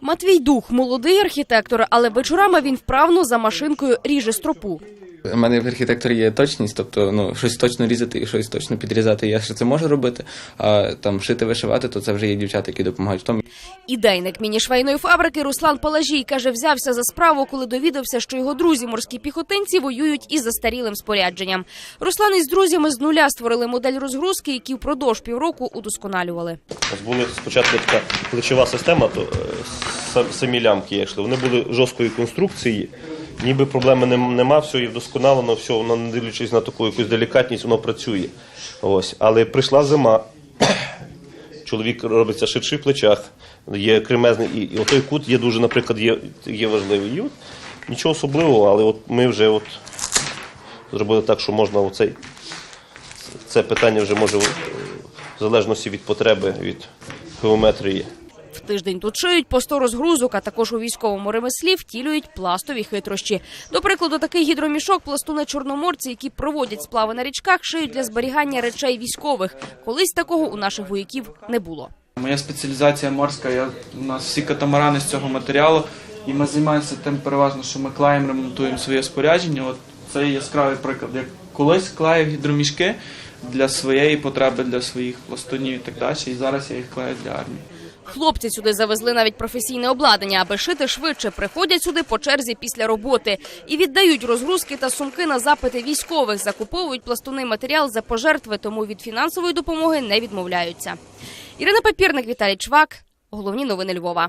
Матвій Дух молодий архітектор, але вечорами він вправно за машинкою ріже стропу. У мене в архітекторі є точність, тобто ну щось точно різати і щось точно підрізати. Я ще це можу робити. А там шити, вишивати, то це вже є дівчата, які допомагають в тому. Ідейник мінішвейної фабрики Руслан Палажій каже, взявся за справу, коли довідався, що його друзі морські піхотинці воюють із застарілим спорядженням. Руслан із друзями з нуля створили модель розгрузки, які впродовж півроку удосконалювали. Ось були спочатку така плечова система, то е, самі лямки йшли. Вони були жорсткої конструкції, ніби проблеми нема, все і вдосконалено, все, воно не дивлячись на таку якусь делікатність, воно працює. Ось. Але прийшла зима, чоловік робиться ширший в плечах, є кремезний, і, і отой кут є дуже, наприклад, є, є важливий. І от, нічого особливого, але от ми вже от зробили так, що можна оцей, це питання вже може в залежності від потреби, від геометрії. В тиждень тут шиють по 100 розгрузок, а також у військовому ремеслі втілюють пластові хитрощі. До прикладу, такий гідромішок пластуни чорноморці, які проводять сплави на річках, шиють для зберігання речей військових. Колись такого у наших вояків не було. Моя спеціалізація морська. Я, у нас всі катамарани з цього матеріалу, і ми займаємося тим переважно, що ми клеєм ремонтуємо своє спорядження. От це яскравий приклад. Я колись клеїв гідромішки для своєї потреби, для своїх пластунів і так далі. І зараз я їх клею для армії. Хлопці сюди завезли навіть професійне обладнання, аби шити швидше. Приходять сюди по черзі після роботи і віддають розгрузки та сумки на запити військових. Закуповують пластуний матеріал за пожертви, тому від фінансової допомоги не відмовляються. Ірина Папірник, Віталій Чвак. Головні новини Львова.